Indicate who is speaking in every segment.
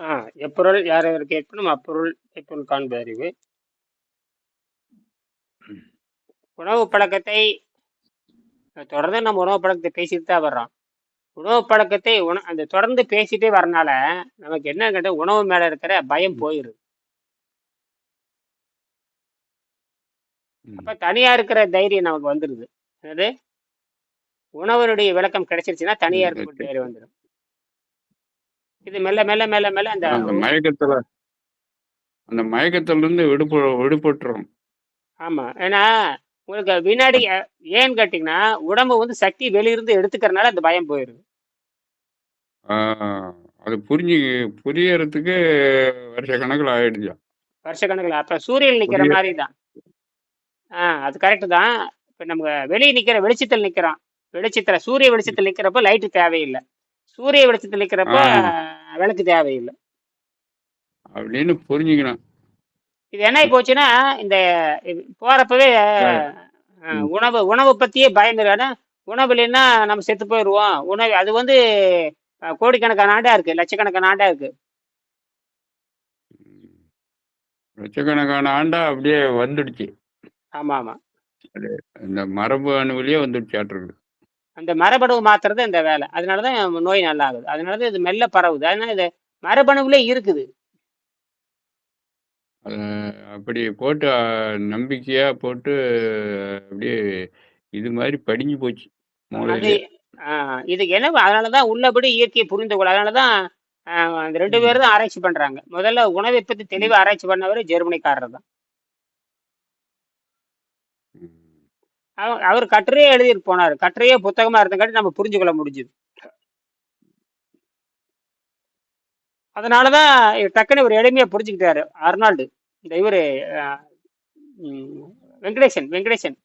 Speaker 1: ஆ எப்பொருள் யார் யார் கேட்கணும் அப்பொருள் எப்பொருள் காண்பது அறிவு உணவு பழக்கத்தை தொடர்ந்து நம்ம உணவு பழக்கத்தை பேசிட்டு தான் வர்றோம். உணவு பழக்கத்தை உண அந்த தொடர்ந்து பேசிட்டே வரனால நமக்கு என்ன கேட்ட உணவு மேல இருக்கிற பயம் போயிருது அப்ப. தனியா இருக்கிற தைரியம் நமக்கு வந்துருது. அது உணவனுடைய விளக்கம் கிடைச்சிருச்சுன்னா தனியா
Speaker 2: ம்.
Speaker 1: இருக்கக்கூடிய தைரியம் வந்துடும் இது மெல்ல மெல்ல மெல்ல மெல்ல அந்த
Speaker 2: மயக்கத்துல அந்த மயக்கத்துல இருந்து விடுப விடுபட்டுரும்.
Speaker 1: ஆமா. ஏன்னா உங்களுக்கு வினாடி ஏன்னு கேட்டீங்கன்னா உடம்பு வந்து சக்தி வெளியிருந்து எடுத்துக்கறனால அந்த பயம் போயிருது.
Speaker 2: அது புரிஞ்சு புரியறதுக்கு வருஷ கணக்கில் ஆயிடுச்சு
Speaker 1: வருஷக்கணக்கில் அப்ப சூரியன் நிக்கிற மாதிரி தான். ஆ அது கரெக்டு தான். இப்ப நம்ம வெளியே நிக்கிற வெளிச்சத்தில் நிக்கிறோம் வெளிச்சத்துல சூரிய வெளிச்சத்தில் நிக்கிறப்ப லைட்டு தேவையில்லை. சூரிய வெளிச்சத்தில் நிக்கிறப்ப
Speaker 2: ஆஹ்
Speaker 1: விளக்கு தேவையில்லை.
Speaker 2: அப்படின்னு புரிஞ்சுக்கணும்.
Speaker 1: இது என்ன போச்சுன்னா இந்த போறப்பவே. உணவு உணவை பத்தியே ஆனா உணவு இல்லைன்னா நம்ம செத்து போயிடுவோம் உணவு அது வந்து கோடிக்கணக்கான ஆண்டா இருக்கு லட்சக்கணக்கான ஆண்டா இருக்கு.
Speaker 2: லட்சக்கணக்கான ஆண்டா அப்படியே வந்துடுச்சு.
Speaker 1: ஆமா ஆமா.
Speaker 2: அது இந்த மரபு அணுவிலேயே வந்துடுச்சாட்டிருக்கு
Speaker 1: அந்த மரபணுவை மாத்துறது இந்த வேலை. அதனாலதான் நோய் நல்லா ஆகுது அதனாலதான் இது மெல்ல பரவுது. அதனால இது மரபணுவிலே இருக்குது.
Speaker 2: அது அப்படி போட்டு நம்பிக்கையா போட்டு அப்படியே இது மாதிரி படிஞ்சு போச்சு
Speaker 1: அது
Speaker 2: மூளையிலே
Speaker 1: ஆஹ், இதுக்கு என்ன அதனாலதான் உள்ளபடி இயற்கையை புரிந்து கொள்ள அதனாலதான் ஆஹ், அந்த ரெண்டு
Speaker 2: ம்.
Speaker 1: பேரும் தான் ஆராய்ச்சி பண்றாங்க. முதல்ல உணவை பத்தி. தெளிவா ஆராய்ச்சி பண்ணவர் ஜெர்மனிக்காரர் தான் அவர் அவர் கட்டுரையே எழுதிட்டு போனார். கட்டுரையே புத்தகமா இருந்தங்காட்டி நம்ம புரிஞ்சுக்கொள்ள முடிஞ்சுது. அதனாலதான் டக்குன்னு இவர் எளிமையா புரிஞ்சுக்கிட்டாரு. அர்னால்டு இந்த இவரு வெங்கடேசன் வெங்கடேசன்.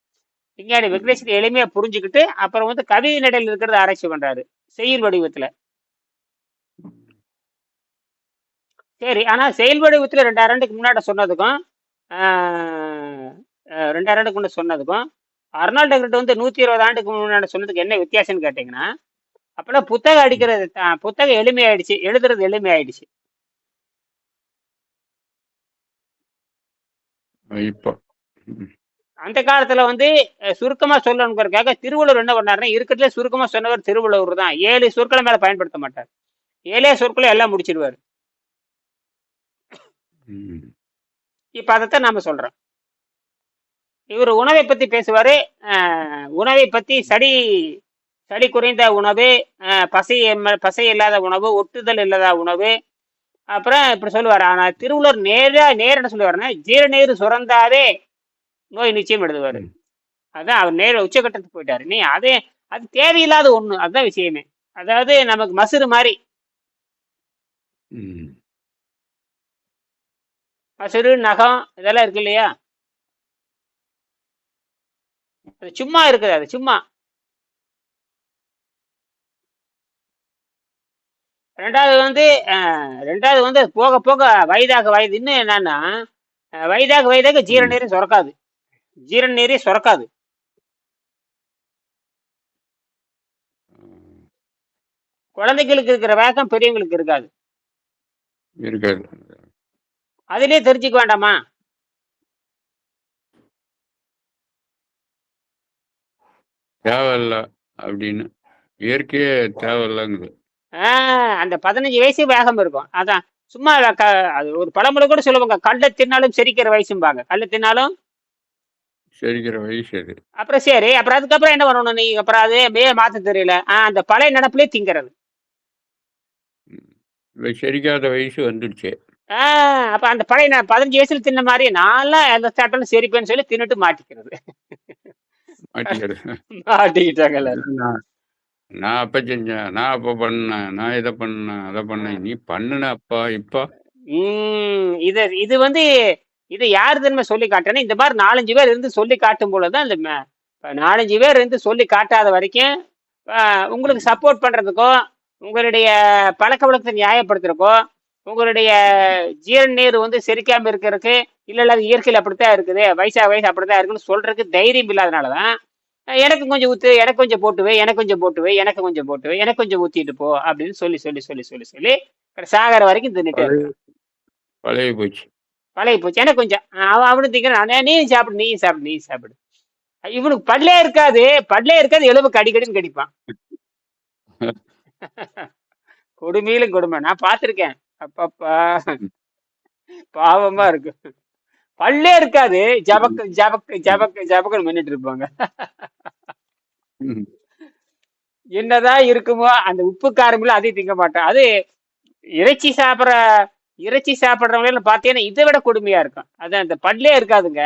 Speaker 1: விஞ்ஞானி வெங்கடேசன் எளிமையா புரிஞ்சுக்கிட்டு அப்புறம் வந்து கவிதை நடையில் இருக்கிறத ஆராய்ச்சி பண்றாரு. செயல் வடிவத்துல. சரி ஆனா செயல் வடிவத்துல ரெண்டாயிரம் ஆண்டுக்கு முன்னாடி சொன்னதுக்கும் ரெண்டாயிரம் ஆண்டுக்கு முன்னாடி சொன்னதுக்கும் அர்னால்டு கிட்ட வந்து நூத்தி இருபது ஆண்டுக்கு முன்னாடி சொன்னதுக்கு என்ன வித்தியாசம்னு கேட்டீங்கன்னா அப்பெல்லாம் புத்தகம் அடிக்கிறது புத்தகம் எளிமையாயிடுச்சு எழுதுறது எளிமையாயிடுச்சு. அந்த காலத்துல வந்து சுருக்கமா சொல்லணுங்கிறதுக்காக திருவள்ளுவர் என்ன பண்ணாருன்னா இருக்கிறதுல சுருக்கமா சொன்னவர் திருவள்ளுவர் தான். ஏழு சொற்களை மேல பயன்படுத்த மாட்டார். ஏழே சொற்களை எல்லாம் முடிச்சிடுவார். இப்ப அதைத்தான் நாம சொல்றோம். இவர் உணவை பத்தி பேசுவாரு. உணவை பத்தி சடி சடி குறைந்த உணவு பசை பசை இல்லாத உணவு ஒட்டுதல் இல்லாத உணவு. அப்புறம் இப்படி சொல்லுவார். ஆனா திருவள்ளுவர் நேரா நேர என்ன சொல்லுவாருன்னா ஜீரநீர் சுரந்தாவே நோய் நிச்சயம் எழுதுவாரு. அதான் அவர் நேர உச்சகட்டத்துக்கு போயிட்டாரு. நீ அதே அது தேவையில்லாத ஒண்ணு. அதுதான் விஷயமே. அதாவது நமக்கு மசுறு மாதிரி. மசுறு நகம் இதெல்லாம் இருக்கு இல்லையா அது சும்மா இருக்குது அது சும்மா. ரெண்டாவது வந்து ரெண்டாவது வந்து போக போக வயதாக வயது. இன்னும் என்னன்னா வயதாக வயதாக
Speaker 2: ம்.
Speaker 1: ஜீரணீரே சுரக்காது. ஜீரணீரே சுரக்காது. குழந்தைகளுக்கு இருக்கிற வேகம் பெரியவங்களுக்கு இருக்காது.
Speaker 2: இருக்காது.
Speaker 1: அதிலே தெரிஞ்சுக்க வேண்டாமா?
Speaker 2: தேவையில்ல அப்படின்னு. இயற்கையே தேவையில்லைங்குது.
Speaker 1: ஆஹ் அந்த பதினஞ்சு வயசு வேகம் இருக்கும். அதான். சும்மா க- அது ஒரு பழமொழி கூட சொல்லுவாங்க. கல்லை தின்னாலும் செரிக்கிற வயசும்பாங்க. கல்லை தின்னாலும்?
Speaker 2: செரிக்கிற வயசு அது.
Speaker 1: அப்புறம் சரி அப்புறம் அதுக்கப்புறம் என்ன பண்ணணும் நீ? அப்புறம் அது அப்படியே மாத்த தெரியல? ஆஹ் அந்த பழைய நடப்புலயே திங்கிறது.
Speaker 2: ம். இப்ப செரிக்காத வயசு வந்துடுச்சு.
Speaker 1: ஆஹ் அப்ப அந்த பழைய பதினஞ்சு வயசுல தின்ன மாதிரி நான்லாம் எந்த சாப்பிட்டாலும் சரிப்பேன்னு சொல்லி தின்னுட்டு மாட்டிக்கிறது.
Speaker 2: மாட்டிக்கிறது
Speaker 1: மாட்டிக்கிட்டாங்க எல்லாரும்
Speaker 2: நான் அப்ப செஞ்சேன். நான் அப்ப பண்ணேன். நான் இதை பண்ணேன் அதை பண்ணேன். நீ பண்ணுன அப்பா இப்ப.
Speaker 1: உம் இது இது வந்து இது யாரு திரும்ப சொல்லி காட்டுறேன்னா இந்த மாதிரி நாலஞ்சு பேர் இருந்து சொல்லி காட்டும் பொழுதுதான் இந்த நாலஞ்சு பேர் இருந்து சொல்லி காட்டாத வரைக்கும் உங்களுக்கு சப்போர்ட் பண்றதுக்கோ உங்களுடைய பழக்க வழக்கத்தை நியாயப்படுத்துறக்கோ உங்களுடைய ஜீரண நீர் வந்து செரிக்காம இருக்கிறதுக்கு இல்ல இல்ல அது இயற்கையில் அப்படித்தான் இருக்குது. வயசா வயசு அப்படித்தான் இருக்குன்னு சொல்றதுக்கு தைரியம் இல்லாதனாலதான் அஹ் எனக்கு கொஞ்சம் ஊத்து எனக்கு கொஞ்சம் போட்டு வை எனக்கு கொஞ்சம் போட்டு வை எனக்கு கொஞ்சம் போட்டு வை எனக்கு கொஞ்சம் ஊத்திட்டு போ அப்படின்னு சொல்லி சொல்லி சொல்லி சொல்லி சொல்லி சாகர வரைக்கும் தின்னுட்டே
Speaker 2: பழைய
Speaker 1: இருக்கான்
Speaker 2: பழைய போச்சு.
Speaker 1: போச்சு. எனக்கு கொஞ்சம் அவன் அவனு திங்கிறான் நீயும் சாப்பிடு நீயும் சாப்பிடு நீயும் சாப்பிடு. இவனுக்கு பல்லே இருக்காது. பல்லே இருக்காது. எலும்பு கடிக்கடின்னு கடிப்பான். கொடுமையிலும் கொடுமை. நான் பார்த்திருக்கேன். அப்பப்பா. பாவமா இருக்கு. பல்லே இருக்காது. ஜபக்கு ஜபக்கு ஜபக்கு ஜபக்குன்னு மின்னுட்டு இருப்பாங்க. என்னதான் இருக்குமோ அந்த உப்பு காரமில்ல அதையும் திங்க மாட்டேன். அது இறைச்சி சாப்பிட்ற இறைச்சி சாப்பிட்றவங்கள பார்த்தீங்கன்னா இதை விட கொடுமையா இருக்கும். அது அந்த பல்லே இருக்காதுங்க.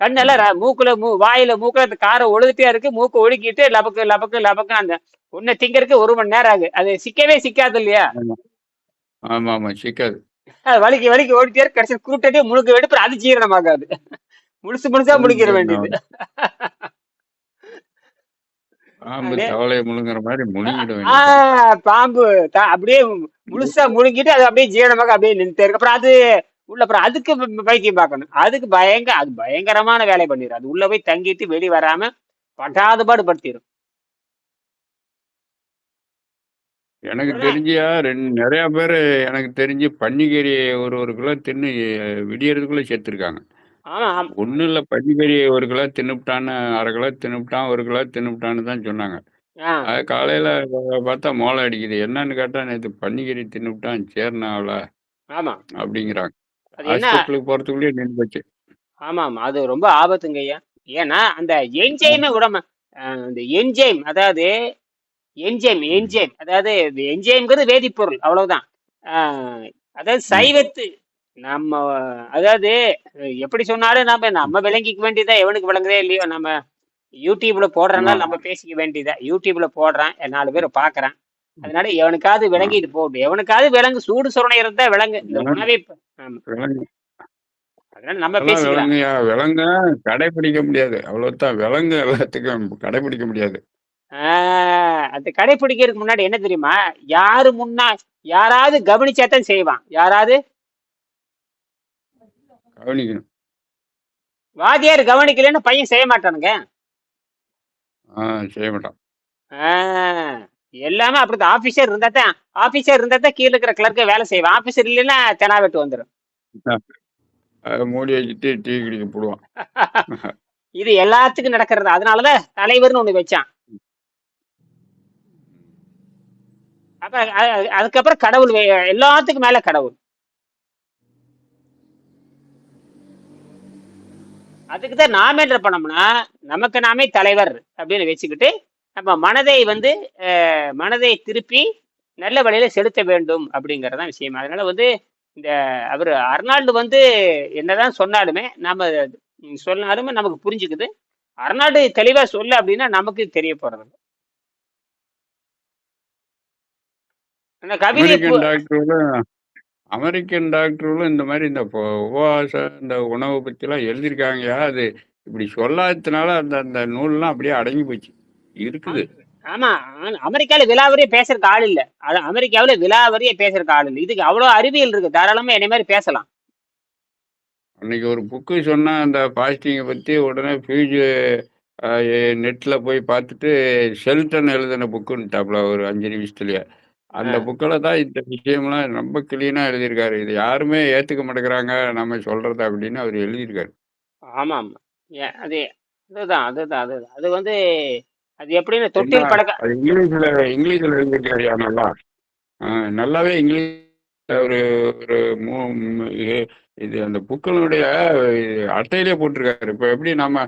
Speaker 1: கண்ணெல்லாம் மூக்குல மூ வாயில மூக்குல அந்த காரம் ஒழுகிட்டே இருக்கு. மூக்கு ஒழுக்கிட்டு லபக்கு லபக்கு லபக்கு அந்த ஒன்னை திங்கறதுக்கு ஒரு மணி நேரம் ஆகு அது சிக்கவே சிக்காது இல்லையா?
Speaker 2: ஆமா ஆமா
Speaker 1: அது வலிக்கு வலிக்கு ஓடிட்டே கடைசி கூட்டட்டே முழுக்க வெடுப்பு அது ஜீரணமாகாது. முழுசு முழுசா முழுங்கிற வேண்டியது.
Speaker 2: பாம்பு தவளையை முழுங்குற மாதிரி
Speaker 1: பாம்பு அப்படியே முழுசா முழுங்கிட்டு அது அப்படியே ஜீரணமாக அப்படியே நின்றுட்டே இருக்கு. அப்புறம் அது உள்ள அப்புறம் அதுக்கு ப- வைத்தியம் பார்க்கணும். அதுக்கு பயங்க அது பயங்கரமான வேலை பண்ணிடும் அது உள்ள போய் தங்கிட்டு வெளி வராம பட்டாதுபாடு படுத்திடும்
Speaker 2: எனக்கு தெரிஞ்சியா ரெண்டு நிறைய பேர் எனக்கு தெரிஞ்சு பன்னிக்கறி ஒரு ஒரு கிலோ தின்னு விடியறதுக்குள்ள
Speaker 1: ஆமா
Speaker 2: ஒன்றும் இல்லை பன்னிக்கறி ஒரு கிலோ தின்னுப்டான்னு அரை கிலோ தின்னுப்டான் ஒரு கிலோ தின்னுப்டான்னு தான் சொன்னாங்க. அது காலையில் பார்த்தா மோளை அடிக்குது. என்னன்னு கேட்டால் நேற்று பன்னிக்கறி தின்னுப்டான் சேர்னாவில்
Speaker 1: ஆமா.
Speaker 2: அப்படிங்கிறாங்க.
Speaker 1: அது என்ன?
Speaker 2: ஹாஸ்பிட்டலுக்கு போகிறதுக்குள்ளேயே நின்று போச்சு.
Speaker 1: ஆமா ஆமா அது ரொம்ப ஆபத்துங்க ஐயா ஏன்னா அந்த என்ஜைமே உடம்பு அஹ் இந்த என்ஜைம் அதாவது என்ஜைம் என்ஜைம் அதாவது என்ஜைம்ங்கிறது வேதிப்பொருள் அவ்வளவுதான். அதாவது சைவத்து நம்ம அதாவது எப்படி சொன்னாலும் நம்ம நம்ம விளங்கிக்க வேண்டியதா எவனுக்கு விளங்குதே இல்லையோ நம்ம யூடியூப்ல
Speaker 2: ஆமா.
Speaker 1: போடுறதுனால நம்ம பேசிக்க வேண்டியதா யூடியூப்ல போடுறேன் நாலு பேர் பாக்குறேன் அதனால எவனுக்காவது. விளங்கிட்டு போகட்டும் எவனுக்காவது விலங்கு சூடு சுரணை இருந்தா விலங்கு இந்த உணவை அதனால நம்ம பேசிக்கலாம்.
Speaker 2: விலங்க கடைபிடிக்க முடியாது. அவ்வளோதான் விலங்கு எல்லாத்துக்கும் கடைபிடிக்க முடியாது.
Speaker 1: அது கடைபிடிக்கிறதுக்கு முன்னாடி என்ன தெரியுமா? யாரு முன்னா யாராவது கவனிச்சாதான் செய்வான். யாராவது?
Speaker 2: கவனிக்கணும்.
Speaker 1: வாத்தியார் கவனிக்கலைன்னு பையன் செய்ய மாட்டானுங்க.
Speaker 2: செய்ய மாட்டான்.
Speaker 1: எல்லாமே அப்படிதான். ஆபீசர் இருந்தா தான் ஆபீசர் இருந்தா தான் கீழே இருக்கிற கிளர்க்கு வேலை செய்வான். ஆபீசர் இல்லைன்னா தெனா வெட்டு வந்துடும்
Speaker 2: மூடி வச்சுட்டு டீ குடிக்க போடுவான்.
Speaker 1: இது எல்லாத்துக்கும் நடக்கிறது. அதனாலதான் தலைவர்னு ஒண்ணு வச்சான். அப்ப அதுக்கப்புறம் கடவுள் எல்லாத்துக்கும் மேல கடவுள். அதுக்கு தான் நாம என்ன பண்ணோம்னா நமக்கு நாமே தலைவர் அப்படின்னு வச்சுக்கிட்டு நம்ம மனதை வந்து மனதை திருப்பி நல்ல வழியில செலுத்த வேண்டும் அப்படிங்கறதான் விஷயம். அதனால வந்து இந்த அவர் அர்னால்டு வந்து என்னதான் சொன்னாலுமே நம்ம சொன்னாலுமே நமக்கு புரிஞ்சுக்குது. அர்னால்டு தெளிவா சொல்லு அப்படின்னா நமக்கு தெரிய போறது இல்ல. அந்த கவிதை
Speaker 2: அமெரிக்கன் டாக்டர்களும் இந்த மாதிரி இந்த உபவாசம் இந்த உணவை பற்றிலாம் எழுதியிருக்காங்கயா அது. இப்படி சொல்லாததுனால அந்த அந்த நூல்லாம் அப்படியே அடங்கி போச்சு. இருக்குது.
Speaker 1: ஆமா அமெரிக்கால விலாவரியா பேசுறதுக்கு ஆள் இல்ல. அது அமெரிக்காவுல விலாவரியா பேசுறதுக்கு ஆள் இல்ல. இதுக்கு அவ்வளவு அறிவியல் இருக்கு. தாராளமா என்னை மாதிரி பேசலாம்.
Speaker 2: அன்னைக்கு ஒரு புக்கு சொன்னா அந்த பாஸ்டிங்கை பற்றி உடனே ஃபியூஜு நெட்டில் போய் பார்த்துட்டு ஷெல்டன் எழுதின புக்குன்ட்டாப்புல ஒரு அஞ்சு நிமிஷத்துலயே. அந்த புக்கில் தான் இந்த விஷயம்லாம் ரொம்ப கிளீனாக எழுதியிருக்காரு. இது யாருமே ஏற்றுக்க மாட்டேங்கிறாங்க நம்ம சொல்கிறத அப்படின்னு அவர் எழுதியிருக்காரு.
Speaker 1: ஆமா ஆமா ஏ- அது அதுதான் அதுதான் அதுதான். அது வந்து அது எப்படின்னு தொட்டில் பழக்க
Speaker 2: அது இங்கிலீஷில் இங்கிலீஷில் எழுதியிருக்காருயா? நல்லா. நல்லாவே இங்கிலீஷ் ஒரு ஒரு மூ இது அந்த புக்களுடைய அட்டையிலே போட்டிருக்காரு. இப்போ எப்படி நம்ம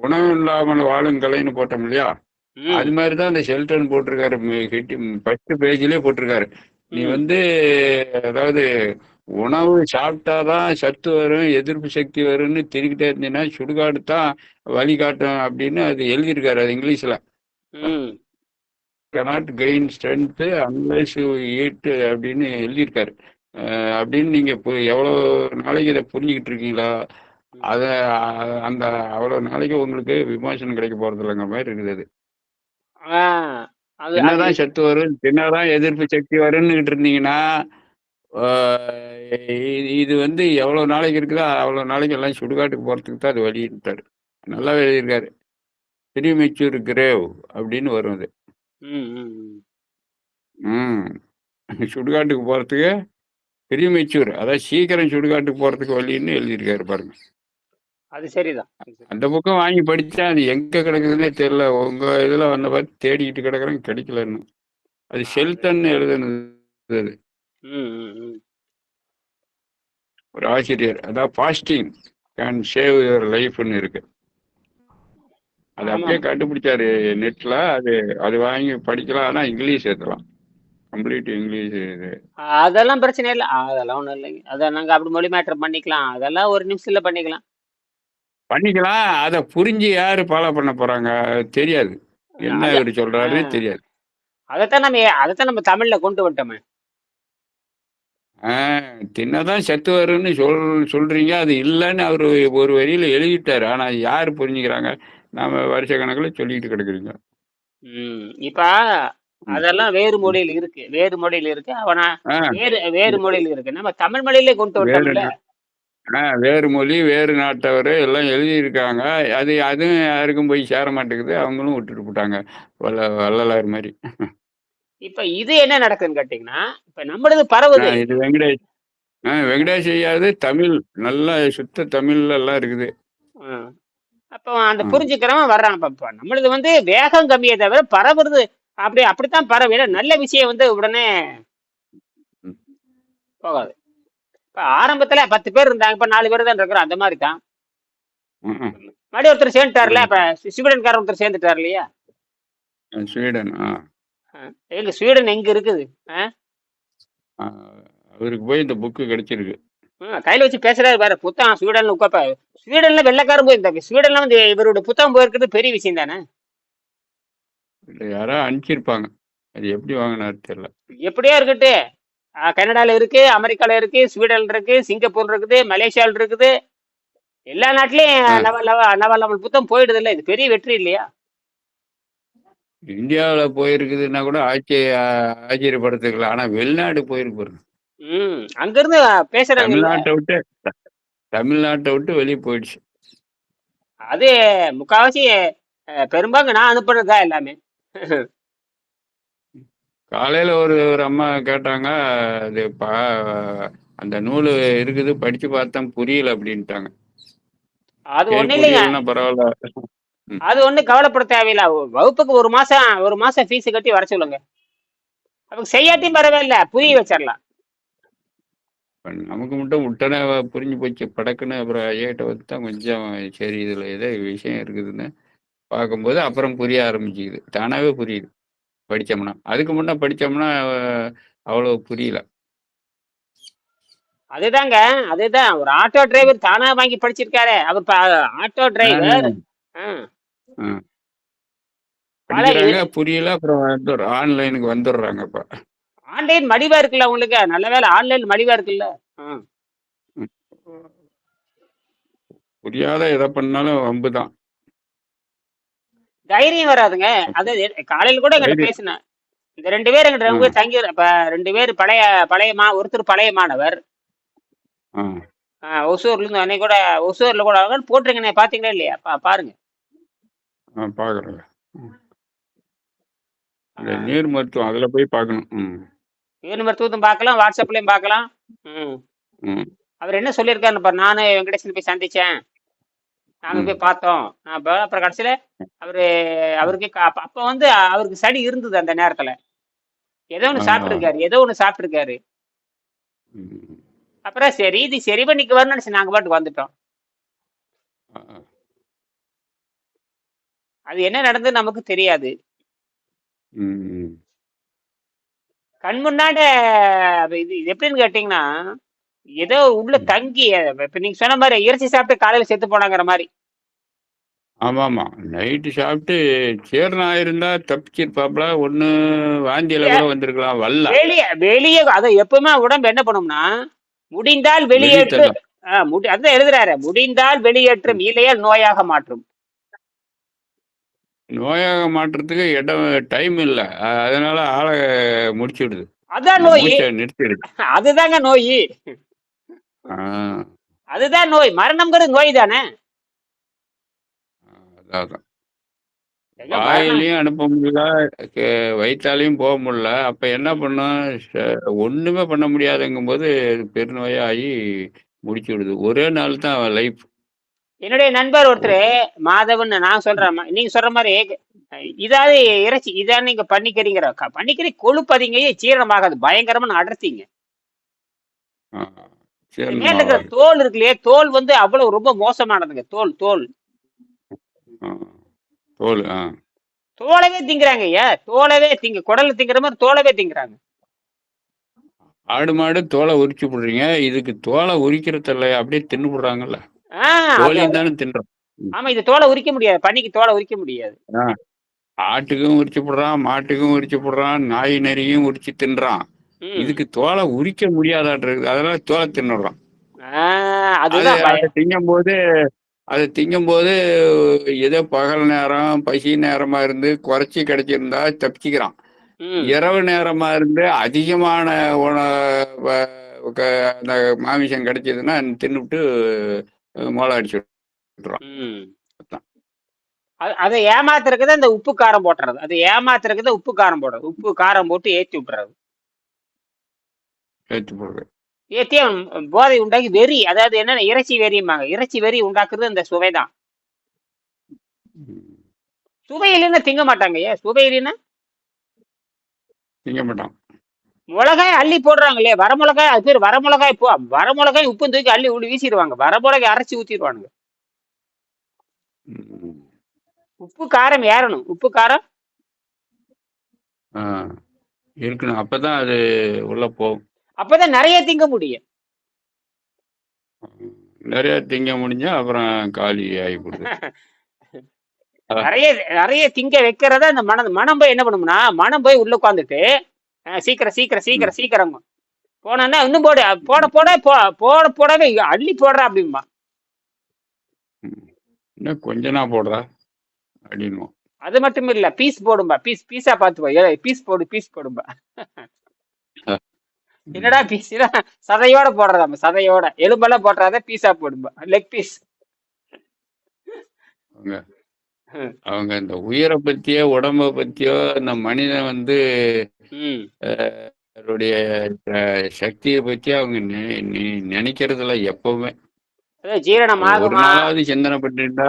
Speaker 2: உணவு இல்லாமல் வாழும் கலைன்னு போட்டோம் இல்லையா? அது மாதிரி தான் அந்த ஷெல்டன் போட்டிருக்காரு. ஃபர்ஸ்ட் பேஜ்லயே போட்டிருக்காரு. நீ வந்து அதாவது உணவு சாப்பிட்டாதான் சத்து வரும் எதிர்ப்பு சக்தி வரும்னு திரிக்கிட்டே இருந்தீங்கன்னா சுடுகாடு தான் வழி காட்டும் அப்படின்னு அது எழுதியிருக்காரு அது இங்கிலீஷ்ல. cannot gain strength unless eat அப்படின்னு எழுதியிருக்காரு. அப்படின்னு நீங்க இப்போ எவ்வளோ நாளைக்கு இதை புரிஞ்சுக்கிட்டு இருக்கீங்களா. அதை அந்த அவ்வளோ நாளைக்கு உங்களுக்கு விமோசனம் கிடைக்க போறது இல்லைங்கிற மாதிரி இருக்குது அது. என்னதான் சத்து வரும் என்னதான் எதிர்ப்பு சக்தி வரும்னுகிட்டு இருந்தீங்கன்னா இது வந்து எவ்வளோ நாளைக்கு இருக்குதோ அவ்வளோ நாளைக்கு எல்லாம் சுடுகாட்டுக்கு போகிறதுக்கு தான் அது வழிட்டாரு நல்லா எழுதியிருக்காரு. ப்ரீமெச்சூர் கிரேவ் அப்படின்னு வரும் அது.
Speaker 1: ம்
Speaker 2: சுடுகாட்டுக்கு போகிறதுக்கு ப்ரீமெச்சூர் அதாவது சீக்கிரம் சுடுகாட்டுக்கு போகிறதுக்கு வழின்னு எழுதியிருக்காரு பாருங்க.
Speaker 1: அது சரிதான்.
Speaker 2: அந்த புக்கம் வாங்கி படித்தேன் அது எங்கே கிடக்குதுன்னே தெரில உங்கள் இதில் வந்த பார்த்து தேடிக்கிட்டு கிடக்குறேன் கிடைக்கலன்னு அது ஷெல்டன் எழுதுனது அது. ஒரு ஆசிரியர். அதான் ஃபாஸ்டிங் கேன் சேவ் யுவர் லைஃப்னு இருக்கு. அது. அப்படியே கண்டுபிடிச்சாரு நெட்ல. அது அது வாங்கி படிக்கலாம். ஆனால் இங்கிலீஷ் ஏற்றலாம் கம்ப்ளீட் இங்கிலீஷ் இது.
Speaker 1: அதெல்லாம் பிரச்சனை இல்லை. அதெல்லாம் ஒன்றும் இல்லைங்க. அதை நாங்கள் அப்படி மொழி மாற்றம் பண்ணிக்கலாம். அதெல்லாம் ஒரு நிமிஷத்தில் பண்ணிக்கலாம்.
Speaker 2: பண்ணிக்கலாம். அதை புரிஞ்சு யாரு ஃபாலோ பண்ண போறாங்க தெரியாது. என்ன இவர் சொல்றாருன்னு. தெரியாது.
Speaker 1: அதைத்தான் நம்ம அதைத்தான் நம்ம தமிழ்ல கொண்டு வந்துட்டோமே.
Speaker 2: தின்னதான் சத்து வரும்னு சொல் சொல்றீங்க. அது இல்லைன்னு அவர் ஒரு வரியில எழுதிட்டாரு. ஆனா யாரு புரிஞ்சுக்கிறாங்க? நாம வருஷ கணக்கில் சொல்லிட்டு கிடக்குறீங்க.
Speaker 1: ம் இப்ப அதெல்லாம் வேறு மொழியில் இருக்கு. வேறு மொழியில் இருக்கு. அவனா வேறு வேறு மொழியில் இருக்கு. நம்ம தமிழ் மொழியிலே கொண்டு வந்துட்டோம்ல.
Speaker 2: வேறு மொழி வேறு நாட்டவர் எல்லாம் எழுதியிருக்காங்க. அது அதுவும் யாருக்கும் போய் சேர மாட்டேங்குது. அவங்களும் விட்டுட்டு போட்டாங்க வல்ல வள்ளலார் மாதிரி.
Speaker 1: இப்ப இது என்ன நடக்குதுன்னு கேட்டீங்கன்னா இப்ப நம்மளது பரவுது.
Speaker 2: இது வெங்கடேஷ் ஆ வெங்கடேஷ் ஐயாவது தமிழ் நல்லா சுத்த தமிழ்ல எல்லாம் இருக்குது.
Speaker 1: அப்போ அந்த. புரிஞ்சுக்கிறவன் வர்றான். இப்ப இப்ப நம்மளது வந்து வேகம் கம்மியே தவிர பரவுறது அப்படி அப்படித்தான் பரவு நல்ல விஷயம் வந்து உடனே. போகாது. இப்ப ஆரம்பத்துல பத்து பேர் இருந்தாங்க. இப்ப நாலு பேர் தான் இருக்கிறோம். அந்த மாதிரி தான். மறுபடியும் ஒருத்தர் சேர்ந்துட்டார்ல. இப்ப ஸ்வீடன்காரர் ஒருத்தர் சேர்ந்துட்டார் இல்லையா?
Speaker 2: ஸ்வீடன்
Speaker 1: எங்க ஸ்வீடன் எங்க இருக்குது?
Speaker 2: அவருக்கு போய் இந்த புக்கு கிடைச்சிருக்கு.
Speaker 1: கையில வச்சு பேசுறாரு வேற புத்தகம் ஸ்வீடன்ல உட்காப்ப ஸ்வீடன்ல வெள்ளக்காரன் போயிருந்தாங்க ஸ்வீடன்ல வந்து இவரோட புத்தகம் போயிருக்கிறது பெரிய விஷயம் தானே?
Speaker 2: யாரோ அனுப்பிச்சிருப்பாங்க. அது எப்படி வாங்கினாரு தெரியல.
Speaker 1: எப்படியோ இருக்கட்டு கனடால இருக்கு அமெரிக்கால இருக்கு ஸ்வீடன்ல இருக்கு சிங்கப்பூர் இருக்குது மலேசியால இருக்குது. எல்லா நாட்டிலயும்
Speaker 2: ஆ.
Speaker 1: நவ நவ நவ லெவல் புத்தகம் போயிடுது இல்ல இது பெரிய வெற்றி இல்லையா?
Speaker 2: இந்தியாவில் போயிருக்குதுன்னா கூட ஆச்சரிய ஆச்சரியப்படுத்துக்கலாம். ஆனால் வெளிநாடு போயிருக்கு
Speaker 1: ம் அங்க இருந்து பேசுறாங்க
Speaker 2: தமிழ்நாட்டை விட்டு தமிழ்நாட்டை விட்டு வெளியே போயிடுச்சு.
Speaker 1: அது முக்காவாசி பெரும்பாங்க நான் அனுப்புறதா எல்லாமே.
Speaker 2: காலையில் ஒரு ஒரு அம்மா கேட்டாங்க அது பா அந்த நூல் இருக்குது படித்து பார்த்தேன் புரியல அப்படின்ட்டாங்க.
Speaker 1: அது ஒண்ணு இல்லைங்க.
Speaker 2: பரவாயில்ல.
Speaker 1: அது ஒண்ணும் கவலைப்பட தேவையில்ல. வகுப்புக்கு ஒரு மாசம் ஒரு மாசம் ஃபீஸ் கட்டி வர சொல்லுங்க. அவங்க செய்யாட்டியும் பரவாயில்ல புரிய வச்சிடலாம்
Speaker 2: நமக்கு மட்டும் உடனே புரிஞ்சு போச்சு படக்குன்னு அப்புறம் ஐயாட்ட வந்து கொஞ்சம் சரி இதில் ஏதோ விஷயம் இருக்குதுன்னு பார்க்கும்போது அப்புறம் புரிய ஆரம்பிச்சுக்குது. தானாகவே புரியுது. படித்தோம்னா அதுக்கு முன்னே படித்தோம்னா அவ்வளோ புரியல.
Speaker 1: அதுதாங்க அதுதான். ஒரு ஆட்டோ டிரைவர் தானா வாங்கி படிச்சிருக்காரு. அவர் ஆட்டோ டிரைவர்
Speaker 2: புரியல அப்புறம் ஆன்லைனுக்கு வந்துடுறாங்க இப்போ.
Speaker 1: ஆன்லைன் மலிவா இருக்குல்ல உங்களுக்கு? நல்ல வேலை ஆன்லைன் மலிவா இருக்குல்ல.
Speaker 2: புரியாத எதை பண்ணாலும் வம்பு தான்
Speaker 1: தைரியம் வராதுங்க. அது காலையில கூட எங்கிட்ட. பேசினேன் இந்த ரெண்டு பேர் எங்கிட்ட ரொம்ப தங்கி இப்ப ரெண்டு பேர் பழைய பழைய மா ஒருத்தர் பழைய மாணவர். ஒசூர்ல இருந்து அன்னைக்கு கூட ஒசூர்ல கூட போட்டிருக்கேனே பாத்தீங்களா இல்லையா? பாருங்க.
Speaker 2: இந்த நீர் மருத்துவம் அதில் போய் பார்க்கணும் ம்.
Speaker 1: இவன் மருத்துவத்தும் பார்க்கலாம் வாட்ஸ்அப்லயும் பார்க்கலாம் அவர் என்ன சொல்லியிருக்காருன்னு பாரு நானு வெங்கடேசன் போய் சந்திச்சேன். நாங்க. போய் பார்த்தோம் அப்புறம் கடைசியில அவரு அவருக்கு அப்ப வந்து அவருக்கு சளி இருந்தது அந்த நேரத்துல ஏதோ
Speaker 2: ஆ.
Speaker 1: சாப்பிட்டுருக்காரு ஏதோ ஒன்று சாப்பிட்டுருக்காரு. அப்புறம் சரி இது சரி பண்ணிக்கு வரணும்னு நினைச்சு நாங்க பாட்டுக்கு வந்துட்டோம். அது என்ன நடந்தது நமக்கு தெரியாது. கண் முன்னாட இது இது எப்படின்னு கேட்டீங்கன்னா ஏதோ உள்ள தங்கி இப்ப நீங்க சொன்ன மாதிரி இறைச்சி சாப்பிட்டு காலையில செத்து போனாங்கிற மாதிரி.
Speaker 2: ஆமா ஆமா நைட்டு சாப்பிட்டு சேர்னா இருந்தா தப்பிச்சிருப்பாப்ல ஒண்ணு வாந்தியில கூட வந்திருக்கலாம் வல்ல.
Speaker 1: வெளியே வெளியே அதை எப்பவுமே உடம்பு என்ன பண்ணும்னா முடிந்தால் வெளியேற்று அதான் எழுதுறாரு முடிந்தால் வெளியேற்றும் இல்லையால் நோயாக மாற்றும்.
Speaker 2: நோயாக மாற்றுறதுக்கு இடம் டைம் இல்ல. அதனால ஆளை முடிச்சுடுது.
Speaker 1: அதான் நோய்.
Speaker 2: நிறுத்திடுது.
Speaker 1: அதுதாங்க நோய். அதுதான் நோய். மரணம்ங்கிறது நோய் தானே
Speaker 2: அதான் வாயிலையும் அனுப்ப முடியல வயித்தாலையும் போக முடியல. அப்ப என்ன பண்ணும் ஒண்ணுமே பண்ண முடியாதுங்கும்போது பெருநோயாகி முடிச்சு விடுது ஒரே நாள் தான் லைஃப்
Speaker 1: என்னுடைய நண்பர் ஒருத்தர் மாதவன் நான் சொல்றேன் நீங்க சொல்ற மாதிரி இதாவது இறைச்சி இதான் நீங்க பண்ணிக்கிறீங்கிற க- பண்ணிக்கிறீ கொழுப்பதிங்க ஜீரணமாகாது. பயங்கரமா அடர்த்திங்க. மேல இருக்கிற தோல் இருக்கு இல்லையா தோல் வந்து அவ்வளவு ரொம்ப மோசமானதுங்க. தோல் தோல்.
Speaker 2: தோல்
Speaker 1: தோலவே திங்கிறாங்க ஐயா தோலவே திங்க குடல்ல திங்கிற மாதிரி தோலவே திங்கிறாங்க.
Speaker 2: ஆடு மாடு தோலை உரிச்சு விடுறீங்க இதுக்கு தோலை உரிக்கிறது இல்லையா அப்படியே தின்னு விடுறாங்கல்ல தோலையும் தானே தின்றோம்.
Speaker 1: ஆமா இது தோலை உரிக்க முடியாது. பன்னிக்கு தோலை உரிக்க முடியாது.
Speaker 2: ஆட்டுக்கும் உரிச்சு விடுறான் மாட்டுக்கும் உரிச்சு விடுறான் நாய் நரியும் உரிச்சு தின்றான். இதுக்கு தோலை உரிக்க இருக்குது அதனால தோலை தின்னுடுறான் திங்கும் போது அதை திங்கும் போது ஏதோ பகல் நேரம் பசி நேரமா இருந்து குறைச்சி கிடைச்சிருந்தா தப்பிச்சுக்கிறான். இரவு நேரமா இருந்து அதிகமான உண- வ- க- அந்த மாமிசம் கிடைச்சதுன்னா தின்னுவிட்டு மோளை அடிச்சு விட்டுறான்.
Speaker 1: அது- ஏமாத்துறதுக்கு அந்த உப்பு காரம் போட்டுறது. அது ஏமாத்துறதுக்கு தான் உப்பு காரம் போடுறது. உப்பு காரம் போட்டு ஏத்தி விட்டுறது.
Speaker 2: ஏற்றி போடுறது
Speaker 1: ஏத்தி அவன் போதை உண்டாக்கி வெறி அதாவது என்ன இறைச்சி வெறியுமாங்க இறைச்சி வெறி உண்டாக்குறது அந்த சுவைதான் சுவை இல்லைன்னா திங்க மாட்டாங்க ஏன்? சுவை இல்லைன்னா
Speaker 2: திங்க மாட்டான்.
Speaker 1: மிளகாய் அள்ளி போடுறாங்க இல்லையா வரமிளகாய் அது பேர் வரமிளகாய் போ வரமிளகாய் உப்பு தூக்கி அள்ளி உள்ளி வீசிடுவாங்க. வரமிளகாய் அரைச்சி ஊத்திடுவானுங்க. உப்பு காரம் ஏறணும். உப்பு காரம்?
Speaker 2: இருக்கணும். அப்பதான் அது உள்ள போகும்.
Speaker 1: அப்பதான் நிறைய திங்க முடியும்.
Speaker 2: நிறைய திங்க முடிஞ்சா அப்புறம் காலி ஆகிப்படுது
Speaker 1: நிறைய நிறைய திங்க வைக்கிறத அந்த மனம் மனம் போய் என்ன பண்ணும்னா மனம் போய் உள்ள உட்காந்துட்டு சீக்கிரம் சீக்கிரம் சீக்கிரம் சீக்கிரம் போனோன்னா இன்னும் போடு போட போட போட போடவே அள்ளி போடுறா அப்படிம்பா.
Speaker 2: இன்னும் கொஞ்ச நாள் போடுறா அப்படின்னு
Speaker 1: அது மட்டும் இல்ல பீஸ் போடும்பா பீஸ் பீஸா பார்த்து போய் பீஸ் போடு பீஸ் போடும்பா. என்னடா பீஸ் சதையோட போடுறதாம் சதையோட. எலும்பெல்லாம் போடுறாத பீஸா போடும்பா. லெக் பீஸ்
Speaker 2: அவங்க இந்த உயிரை பத்தியோ உடம்ப பத்தியோ இந்த மனிதன் வந்து அவருடைய சக்தியை பத்தி அவங்க நினைக்கிறதுல எப்பவுமே.
Speaker 1: ஜீரணம்
Speaker 2: ஒரு
Speaker 1: ஆகுமா?
Speaker 2: நாளாவது சிந்தனை பண்ணிட்டா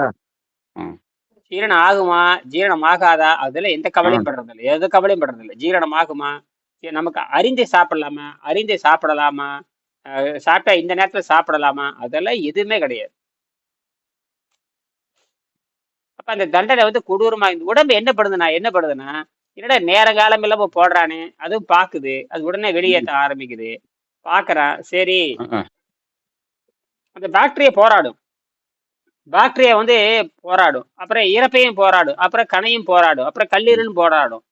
Speaker 1: ஜீரணம் ஆகுமா? ஜீரணம் ஆகாதா? அதெல்லாம் எந்த கவலையும் படுறது இல்லை எது கவலையும் படுறது இல்லை ஜீரணம் ஆகுமா? நமக்கு அறிந்து சாப்பிடலாமா? அறிந்து சாப்பிடலாமா? சாப்பிட்டா இந்த நேரத்துல சாப்பிடலாமா? அதெல்லாம் எதுவுமே கிடையாது. அப்ப அந்த தண்டனை வந்து கொடூரமா இந்த உடம்பு என்ன படுதுன்னா என்ன படுதுன்னா என்னடா நேர காலம் இல்லாம போடுறானே அதுவும் பாக்குது அது உடனே வெளியேற்ற ஆரம்பிக்குது. பாக்குறான் சரி. அந்த பாக்டீரியா போராடும். பாக்டீரியா வந்து போராடும். அப்புறம் இறப்பையும் போராடும். அப்புறம் கணையும் போராடும். அப்புறம் கல்லீரலும் போராடும்.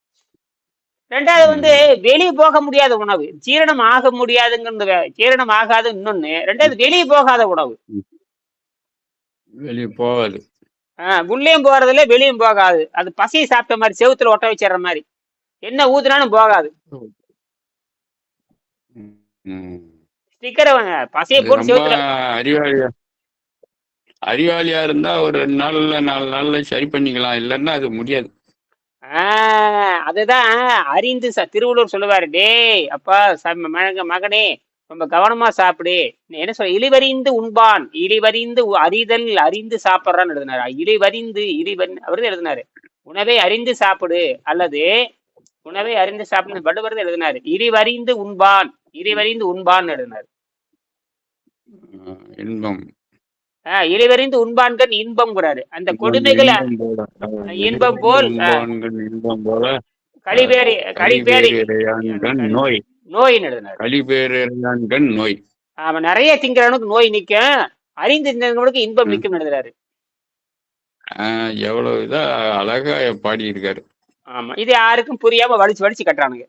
Speaker 1: ரெண்டாவது வந்து வெளியே போக முடியாத உணவு. ஜீரணம் ஆக முடியாதுங்கிறது ஜீரணம் ஆகாது இன்னொன்னு. ரெண்டாவது வெளியே போகாத உணவு.
Speaker 2: வெளியே போகாது.
Speaker 1: ஆஹ் உள்ளேயும் போறதில்ல வெளியும் போகாது. அது பசியை சாப்பிட்ட மாதிரி செவுத்துல ஒட்ட வச்சிடுற மாதிரி. என்ன ஊத்துனாலும் போகாது. ஸ்டிக்கரை பசியை போட்டு செவுத்துல
Speaker 2: அறிவாளியா அறிவாளியா இருந்தா ஒரு ரெண்டு நாள்ல நாலு நாள்ல சரி பண்ணிக்கலாம். இல்லைன்னா அது முடியாது.
Speaker 1: ஆஹ் அதுதான் அறிந்து ச- திருவள்ளுவர் சொல்லுவாரு டேய் அப்பா ச- மகனே ரொம்ப கவனமா சாப்பிடு. என்ன சொல்ல இழிவறிந்து உண்பான் இழிவறிந்து உ- அறிதல் அறிந்து சாப்பிட்றான்னு எழுதினாரு? இழிவறிந்து இழிவறி அவரு எழுதினாரு. உணவை அறிந்து சாப்பிடு அல்லது உணவை அறிந்து சாப்பிடு வள்ளுவர் எழுதினாரு. இழிவறிந்து உண்பான் இழிவறிந்து உண்பான்னு எழுதினார்.
Speaker 2: இன்பம்.
Speaker 1: ஆஹ் இழிவறிந்து உண்பான்கள் இன்பம்ங்கிறாரு. அந்த கொடுமைகளை
Speaker 2: இன்பம் போல.
Speaker 1: இன்பம் போல், கழிப்பேறி
Speaker 2: கழிபேறியான்கண் நோய்.
Speaker 1: நோயின்னு எழுதினாரு.
Speaker 2: கழிபேறியான்கண் நோய்.
Speaker 1: அவன் நிறைய திங்கிறவனுக்கு நோய் நிக்கும். அறிந்து திங்கிறவனுக்கு இன்பம். நிக்கும் எழுதுறாரு.
Speaker 2: எவ்வளவு இதா அழகா பாடி இருக்காரு
Speaker 1: ஆமா இது யாருக்கும் புரியாம வலிச்சு வலிச்சு கட்டுறானுங்க.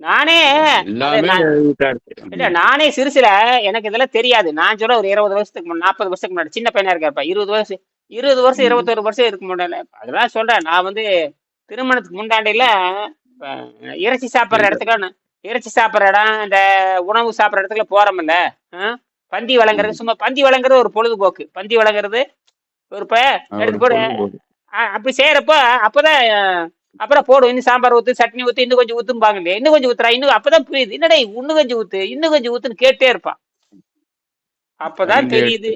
Speaker 1: நானே இல்ல நானே சிறுசுல எனக்கு இதெல்லாம் தெரியாது. நான் சொல்ல ஒரு இருபது வருஷத்துக்கு நாற்பது வருஷத்துக்கு முன்னாடி சின்ன பையனா இருக்கப்ப இருபது வருஷம் இருபது வருஷம். இருபத்தொரு வருஷம் இருக்க முடியல அதெல்லாம் சொல்றேன். நான் வந்து திருமணத்துக்கு முன்னாடியில இறைச்சி சாப்பிட்ற இடத்துக்கு இறைச்சி சாப்பிட்ற இடம் இந்த உணவு சாப்பிட்ற இடத்துக்குள்ள போறோம்ல பந்தி வழங்குறது சும்மா பந்தி வழங்குறது ஒரு பொழுதுபோக்கு. பந்தி வழங்குறது ஒரு எடுத்து போடு அப்படி செய்யறப்ப அப்பதான் அப்புறம் போடும் இன்னும் சாம்பார் ஊத்து சட்னி ஊத்து இன்னும் கொஞ்சம் ஊத்தும்பாங்க இல்லையா இன்னும் கொஞ்சம் ஊத்துறா இன்னும் அப்பதான் புரியுது என்னடா இன்னும் கொஞ்சம் ஊத்து இன்னும் கொஞ்சம் ஊத்துன்னு கேட்டே இருப்பான் அப்பதான் தெரியுது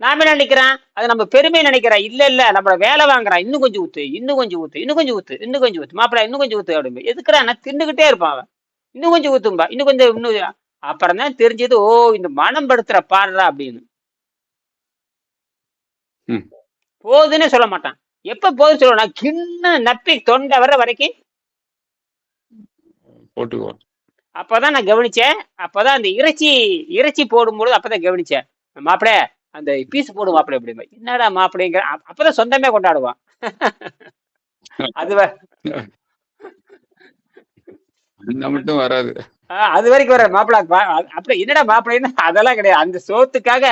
Speaker 1: நாம என்ன நினைக்கிறான் அது நம்ம பெருமை நினைக்கிறான் இல்ல இல்ல நம்மள வேலை வாங்குறான் இன்னும் கொஞ்சம் ஊத்து இன்னும் கொஞ்சம் ஊத்து இன்னும் கொஞ்சம் ஊத்து இன்னும் கொஞ்சம் ஊத்து மாப்பிள இன்னும் கொஞ்சம் ஊத்து அப்படின்னு எதுக்குறான் தின்னுகிட்டே இருப்பான் அவன் இன்னும் கொஞ்சம் ஊத்தும்பா இன்னும் கொஞ்சம் இன்னும் அப்புறம் தான் தெரிஞ்சது ஓ இந்த மனம் படுத்துற பாடுறா அப்படின்னு
Speaker 2: ம்.
Speaker 1: போதுன்னே சொல்ல மாட்டான் எப்ப போதும் சொல்லுவான் கிண்ண நப்பி தொண்டை வர்ற வரைக்கும்?
Speaker 2: போட்டுக்குவோம்.
Speaker 1: அப்பதான் நான் கவனிச்சேன். அப்பதான் அந்த இறைச்சி இறைச்சி போடும்போது அப்பதான் கவனிச்சேன். மாப்பிள அந்த பீஸ் போடு மாப்பிள அப்படிம்பா என்னடா மாப்பிளைங்கிற அப்ப- அப்பதான் சொந்தமே கொண்டாடுவான். அது வ-
Speaker 2: அந்த மட்டும் வராது.
Speaker 1: அது வரைக்கும் வர மாப்பிள அப்படி என்னடா மாப்பிள்ளைன்னு அதெல்லாம் கிடையாது. அந்த சோத்துக்காக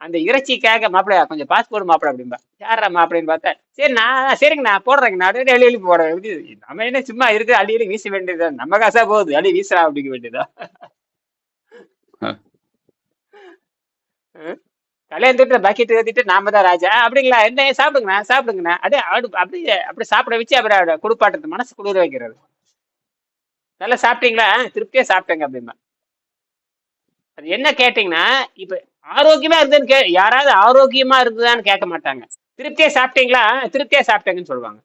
Speaker 1: அந்த இறைச்சிக்காக மாப்பிள கொஞ்சம் பாஸ் போடு மாப்பிள அப்படிம்பா. யாரா மாப்பிளைன்னு பார்த்தேன் சரி நான் சரிங்க நான் போடுறேங்க நான் அள்ளி போடுறேன் நம்ம என்ன சும்மா இருக்கு அள்ளி அள்ளி வீச வேண்டியது நம்ம காசா போகுது அள்ளி வீசுறா அப்படிங்க வேண்டியதா? கல்யாணத்துட்டு பக்கெட் ஏத்திட்டு நாம தான் ராஜா. அப்படிங்களா? என்ன சாப்பிடுங்கண்ணா சாப்பிடுங்கண்ணா. அப்படியே அப்படி அப்படியே அப்படி சாப்பிட வச்சு அப்புறம் குடுப்பாட்டுறது மனசு குளிர வைக்கிறது. நல்லா சாப்பிட்டீங்களா? "ஆ, திருப்தியா சாப்பிட்டேங்க அப்படிம்பா. அது என்ன கேட்டீங்கன்னா இப்ப ஆரோக்கியமா இருந்ததுன்னு கே யாராவது ஆரோக்கியமா இருந்ததான்னு கேட்க மாட்டாங்க. திருப்தியா சாப்பிட்டீங்களா? "ஆ, திருப்தியா சாப்பிட்டேங்கன்னு சொல்லுவாங்க.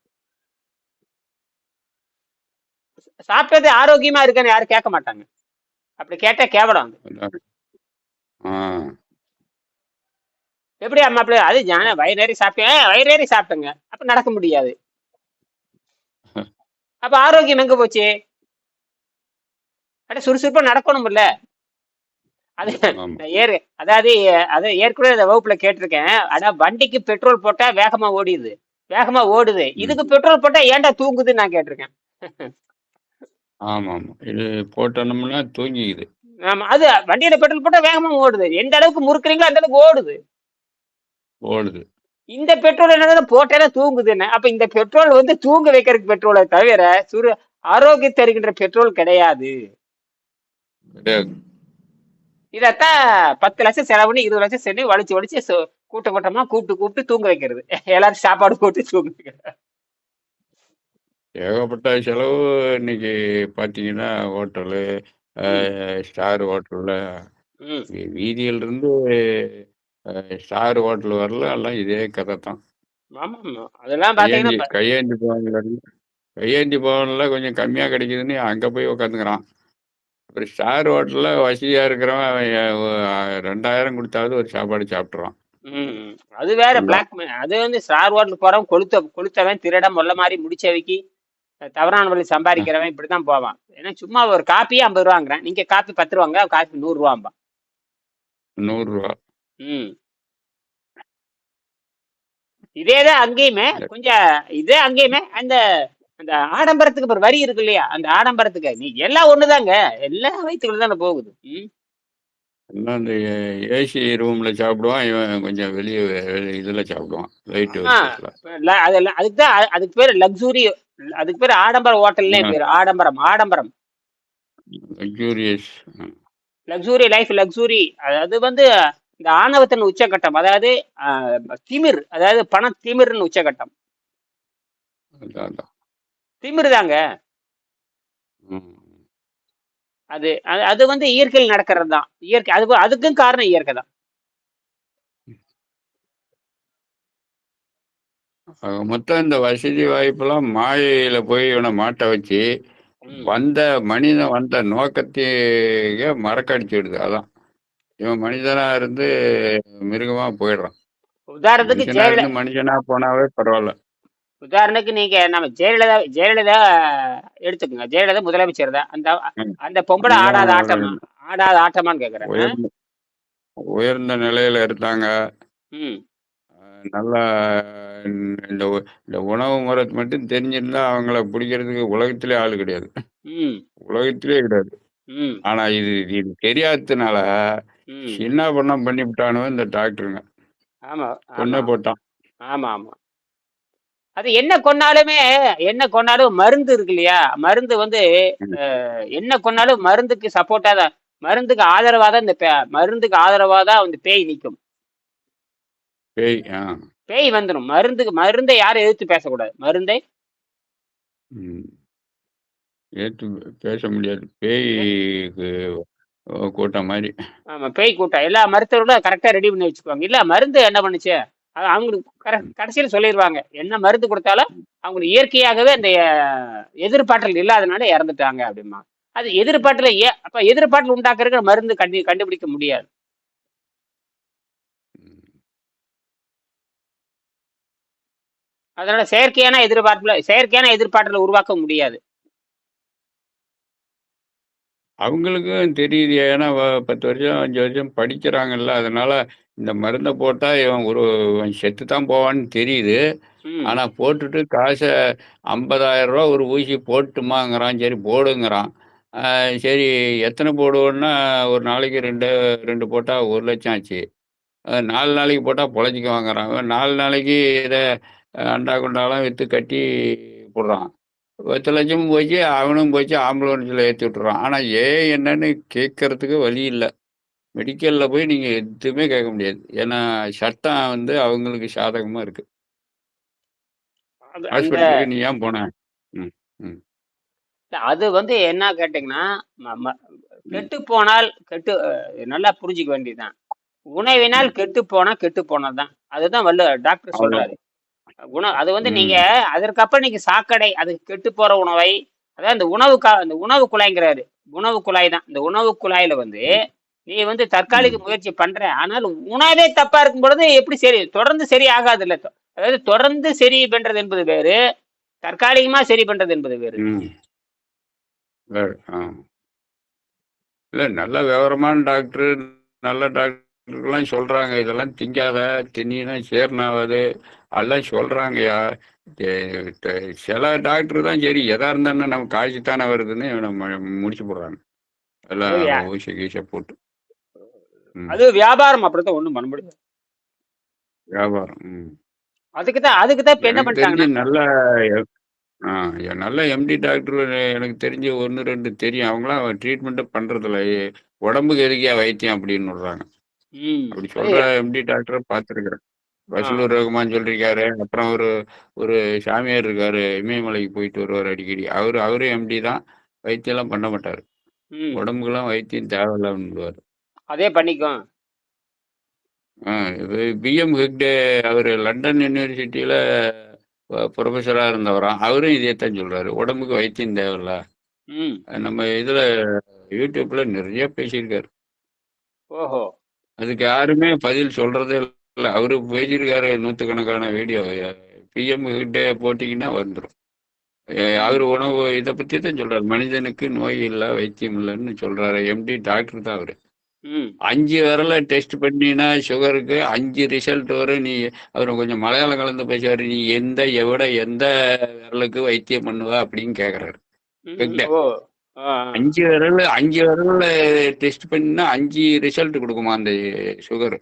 Speaker 1: சாப்பிட்டது ஆரோக்கியமா இருக்கான்னு யாரும் கேட்க மாட்டாங்க. அப்படி கேட்டா கேவலம் எப்படி அம்மா அப்படி அது ஞான வயிறேறி சாப்பிட்டேன் வயிறேறி சாப்பிட்டேங்க அப்ப நடக்க முடியாது. அப்ப ஆரோக்கியம் எங்க போச்சு? அட சுறுசுறுப்பா நடக்கணும்ல. அது ஏறு அதாவது அது ஏற்கனவே இந்த வகுப்புல கேட்டிருக்கேன். ஆனா வண்டிக்கு பெட்ரோல் போட்டா வேகமா ஓடிடுது. வேகமா ஓடுது. இதுக்கு பெட்ரோல் போட்டா ஏன்டா தூங்குதுன்னு நான் கேட்டிருக்கேன்.
Speaker 2: ஆமா ஆமா இது போட்டோம்னா தூங்கிக்குது.
Speaker 1: ஆமா அது வண்டியில பெட்ரோல் போட்டா வேகமா ஓடுது. எந்த அளவுக்கு முறுக்குறீங்களோ அந்த அளவுக்கு ஓடுது.
Speaker 2: ஓடுது.
Speaker 1: இந்த பெட்ரோல் என்ன போட்டேன்னா தூங்குது என்ன அப்ப இந்த பெட்ரோல் வந்து தூங்க வைக்கிறதுக்கு பெட்ரோலை தவிர சுரு ஆரோக்கியத்தை தருகின்ற பெட்ரோல் கிடையாது. இதத்தான் பத்து லட்சம் செலவு பண்ணி இருபது லட்சம் செலவு வலிச்சு வலிச்சு சு- கூட்டம் கூப்பிட்டு கூப்பிட்டு தூங்க வைக்கிறது. எல்லாரும் சாப்பாடு போட்டு தூங்க வைக்கிறது.
Speaker 2: ஏகப்பட்ட செலவு இன்னைக்கு பார்த்தீங்கன்னா ஹோட்டலு ஸ்டார் ஹோட்டலில் வீதியில இருந்து ஸ்டார் ஹோட்டல் வரல எல்லாம் இதே கதை தான்.
Speaker 1: அதெல்லாம்
Speaker 2: கையேந்தி
Speaker 1: பாத்தீங்கன்னா
Speaker 2: பவன்ல கையேந்தி பவன்ல கொஞ்சம் கம்மியாக கிடைக்குதுன்னு அங்கே போய் உக்காந்துக்கிறான். அப்புறம் ஸ்டார் ஹோட்டலில் வசதியாக இருக்கிறவன் அவன் ரெண்டாயிரம் கொடுத்தாவது ஒரு சாப்பாடு சாப்பிட்றான்.
Speaker 1: அது வேற பிளாக் அது வந்து ஸ்டார் ஹோட்டல் போறவன் கொளுத்த கொளுத்தவன் திருடன் முல்ல மாதிரி முடிச்சவைக்கு தவறான வழி சம்பாதிக்கிறவன் இப்படிதான் போவான். ஏன்னா சும்மா ஒரு காப்பியே ஐம்பது ரூபாங்கிறேன். நீங்க காப்பி பத்து ரூபாங்க காப்பி நூறு ரூபாம்பா
Speaker 2: நூறுரூவா
Speaker 1: ம். இதேதான் அங்கேயுமே கொஞ்சம் இதே அங்கேயுமே அந்த அந்த ஆடம்பரத்துக்கு ஒரு வரி இருக்கு இல்லையா? அந்த ஆடம்பரத்துக்கு. நீ எல்லாம் ஒண்ணுதாங்க. எல்லா வயிற்றுக்குள்ள தானே போகுது.
Speaker 2: அந்த ஏசி ரூமில் சாப்பிடுவான். இவன் கொஞ்சம் வெளியே இதில் சாப்பிடுவான். லைட்
Speaker 1: அதெல்லாம் அதுக்கு தான் அதுக்கு பேர் லக்ஸுரி அதுக்கு பேர் ஆடம்பர ஹோட்டல்லே பேர். ஆடம்பரம் ஆடம்பரம்.
Speaker 2: லக்ஸூரியஸ்
Speaker 1: லக்ஸுரி லைஃப் லக்ஸுரி அது வந்து இந்த ஆணவத்தின் உச்சகட்டம். அதாவது திமிர். அதாவது பண திமிர்னு உச்சகட்டம்
Speaker 2: அதான் அதான்
Speaker 1: திமிர் தாங்க
Speaker 2: ம்.
Speaker 1: அது அது- வந்து இயற்கையில் நடக்கிறது தான் இயற்கை அது அதுக்கும் காரணம் இயற்கை தான்.
Speaker 2: மொத்தம் இந்த வசதி வாய்ப்பெல்லாம் மாயையில போய் இவனை மாட்ட வச்சு. வந்த மனிதன் வந்த நோக்கத்தையே மறக்கடிச்சிடுது. அதான். இவன் மனிதனா இருந்து மிருகமா போயிடுறான்.
Speaker 1: உதாரணத்துக்கு
Speaker 2: மனுஷனா போனாவே பரவாயில்ல.
Speaker 1: உதாரணத்துக்கு நீங்க நம்ம ஜெயலலிதா ஜெயலலிதா எடுத்துக்கோங்க. ஜெயலலிதா முதலமைச்சர் தான். அந்த. அந்த பொம்பளை ஆடாத ஆட்டமா ஆடாத ஆட்டமான்னு கேக்குறேன்.
Speaker 2: உயர்ந்த நிலையில இருந்தாங்க நல்லா இந்த இந்த உணவு முறை மட்டும் தெரிஞ்சிருந்தா அவங்கள பிடிக்கிறதுக்கு உலகத்திலே ஆள் கிடையாது. உலகத்திலே கிடையாது. ஆனா இது இது தெரியாததுனால
Speaker 1: ம்.
Speaker 2: சின்ன பண்ணம் பண்ணி விட்டானுவ இந்த டாக்டருங்க.
Speaker 1: ஆமா ஆமா.
Speaker 2: போட்டான்.
Speaker 1: ஆமா ஆமா. அது என்ன கொன்னாலுமே என்ன கொன்னாலும் மருந்து இருக்கு இல்லையா? மருந்து வந்து என்ன கொன்னாலும் மருந்துக்கு சப்போர்ட்டா தான் மருந்துக்கு ஆதரவா தான் இந்த மருந்துக்கு ஆதரவா தான் அந்த பேய் நிற்கும்
Speaker 2: பேய் ஆ.
Speaker 1: பேய் வந்துடும் மருந்துக்கு மருந்தை யாரும் எதிர்த்து பேசக்கூடாது. மருந்தை.
Speaker 2: ஏத்து பேச முடியாது. பேய்க்கு கூட்டம் மாதிரி.
Speaker 1: ஆமா பேய் கூட்டம். எல்லா மருத்துவர்களும் கரெக்டா ரெடி பண்ணி வச்சுக்குவாங்க. இல்ல மருந்து என்ன பண்ணுச்சு? அது அவங்களுக்கு கடைசியில் சொல்லிடுவாங்க என்ன மருந்து கொடுத்தாலும் அவங்களுக்கு இயற்கையாகவே அந்த எதிர்பாற்றல் எதிர்பார்த்தல் இல்லாதனால இறந்துட்டாங்க அப்படிமா. அது எதிர்பார்ட்டில் ஏ அப்போ எதிர்பார்ட்டில் உண்டாக்குறதுக்கு மருந்து கண்டு கண்டுபிடிக்க முடியாது. அதனால செயற்கையான எதிர்பார்ப்புல செயற்கையான எதிர்பார்ட்டில் உருவாக்க முடியாது.
Speaker 2: அவங்களுக்கும் தெரியுது. ஏன்னா பத்து வருஷம் அஞ்சு வருஷம் படிக்கிறாங்கல்ல. அதனால இந்த மருந்தை போட்டா இவன் ஒரு செத்து தான் போவான்னு தெரியுது. ஆனா போட்டுட்டு காசை ஐம்பதாயிரம் ரூபா ஒரு ஊசி போட்டுமாங்கிறான். சரி போடுங்கிறான். சரி எத்தனை போடுவோன்னா ஒரு நாளைக்கு ரெண்டு ரெண்டு போட்டா ஒரு லட்சம் ஆச்சு. நாலு நாளைக்கு போட்டா பொழைச்சிக்க வாங்குறான் நாலு நாளைக்கு இதை அண்டா குண்டாலாம் விற்று கட்டி போடுறான். பத்து லட்சமும் போச்சு அவனும் போச்சு ஆம்புலன்ஸில் ஏற்றி விட்டுறான். ஆனால் ஏன் என்னன்னு கேட்கறதுக்கு வழி இல்லை. மெடிக்கலில் போய் நீங்கள் எதுவுமே கேட்க முடியாது. ஏன்னா சட்டம் வந்து அவங்களுக்கு சாதகமாக இருக்கு. ஹாஸ்பிட்டலுக்கு நீ ஏன் போன?
Speaker 1: அது வந்து என்ன கேட்டிங்கன்னா கெட்டு போனால் கெட்டு நல்லா புரிஞ்சுக்க வேண்டியதுதான். உணவினால் கெட்டு போனா கெட்டு போனதுதான். அதுதான் வல்ல டாக்டர் சொல்றாரு. உண அது வந்து நீங்க அதற்கப்புறம் நீங்க சாக்கடை அது கெட்டு போற உணவை அதாவது இந்த உணவு கா இந்த உணவு குழாய்ங்கிறாரு. உணவு குழாய் தான். இந்த உணவு குழாயில வந்து நீ வந்து தற்காலிக முயற்சி பண்ற. ஆனால் உணவே தப்பா இருக்கும் பொழுது எப்படி சரி தொடர்ந்து சரி ஆகாது இல்ல அதாவது தொடர்ந்து சரி பண்றது என்பது வேறு தற்காலிகமா சரி பண்றது என்பது வேறு.
Speaker 2: இல்லை நல்ல விவரமான டாக்டர் நல்ல டாக்டர்லாம் சொல்கிறாங்க இதெல்லாம் திங்காத தின்னா சேர்னாவது எல்லாம் சொல்கிறாங்கய்யா சில டாக்டர் தான் சரி எதா இருந்தாலும் நம்ம காய்ச்சி தானே வருதுன்னு நம்ம முடிச்சு போடுறாங்க. எல்லாம் ஊசி கீசை போட்டு.
Speaker 1: அது வியாபாரம் அப்படித்தான் ஒண்ணும் பண்ண முடியாது.
Speaker 2: வியாபாரம்
Speaker 1: அதுக்கு தான் அதுக்கு தான் என்ன பண்ணிட்டாங்கன்னா
Speaker 2: நல்ல நல்ல எம்டி டாக்டர் எனக்கு தெரிஞ்சு ஒன்று ரெண்டு தெரியும். அவங்களாம் ட்ரீட்மெண்ட்டை பண்ணுறதில்ல உடம்புக்கு எதுக்கியா வைத்தியம் அப்படின்னு விடுறாங்க. அப்படி
Speaker 1: அது
Speaker 2: சொல்கிற எம்டி டாக்டரை பார்த்துருக்குறேன்.
Speaker 1: ஆ.
Speaker 2: வசூல் ரகுமான் சொல்லியிருக்காரு அப்புறம் ஒரு ஒரு சாமியார் இருக்காரு. இமயமலைக்கு போயிட்டு வருவார் அடிக்கடி. அவர் அவரும் எம்டி தான். வைத்தியம்லாம் பண்ண மாட்டார். உடம்புக்கெல்லாம் வைத்தியம் தேவையில்லாமன்னுவார்.
Speaker 1: அதே பண்ணிக்கும்.
Speaker 2: இது பிஎம் ஹெக்டே அவர் லண்டன் யூனிவர்சிட்டியில் ப்ரொஃபஸராக இருந்தவராம் அவரும் இதைத்தான் சொல்கிறாரு உடம்புக்கு வைத்தியம் தேவையில்ல. நம்ம இதில் யூடியூப்பில் நிறைய பேசியிருக்காரு.
Speaker 1: ஓஹோ.
Speaker 2: அதுக்கு யாருமே பதில் சொல்கிறதே இல்லை அவரு பேசியிருக்காரு நூற்றுக்கணக்கான வீடியோ பிஎம் கிட்டே போட்டிங்கன்னா வந்துடும் அவர் உணவு இதை பற்றி தான் சொல்கிறார் மனிதனுக்கு நோய் இல்லை வைத்தியம் இல்லைன்னு சொல்கிறாரு எம்டி டாக்டர் தான் அவர். அஞ்சு விரல டெஸ்ட் பண்ணினா சுகருக்கு அஞ்சு ரிசல்ட் வரும் நீ அவர் கொஞ்சம் மலையாளம் கலந்து பேசுவார். நீ எந்த எவிட எந்த விரலுக்கு வைத்தியம் பண்ணுவ அப்படின்னு கேட்குறாரு
Speaker 1: ஆ.
Speaker 2: அஞ்சு விரல் அஞ்சு விரல்ல டெஸ்ட் பண்ணினா அஞ்சு ரிசல்ட் கொடுக்குமா அந்த சுகர்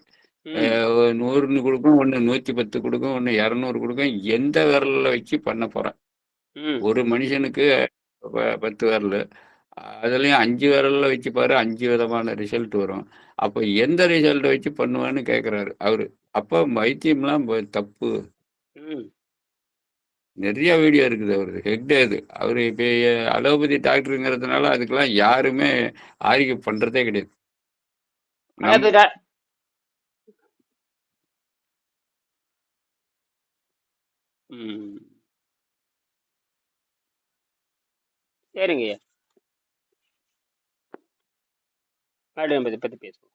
Speaker 2: நூறுன்னு கொடுக்கும் ஒன்று நூற்றி பத்து கொடுக்கும் ஒன்று இரநூறு கொடுக்கும் எந்த விரலில் வச்சு பண்ண போகிறேன் ஒரு மனுஷனுக்கு பத்து விரல். அதுலேயும் அஞ்சு விரலில் வச்சு பாரு அஞ்சு விதமான ரிசல்ட் வரும். அப்போ எந்த ரிசல்ட்டை வச்சு பண்ணுவேன்னு கேட்குறாரு அவரு. அப்போ வைத்தியம்லாம் தப்பு. நிறைய வீடியோ இருக்குது அவரு ஹெக்டே அது. அவர் இப்போ அலோபதி டாக்டருங்கிறதுனால அதுக்கெல்லாம் யாருமே ஆரோக்கியம் பண்ணுறதே கிடையாது நம்
Speaker 1: அதாவது டா- ம். சரிங்க மறுபடியும் இதை பற்றி பேசுவோம்.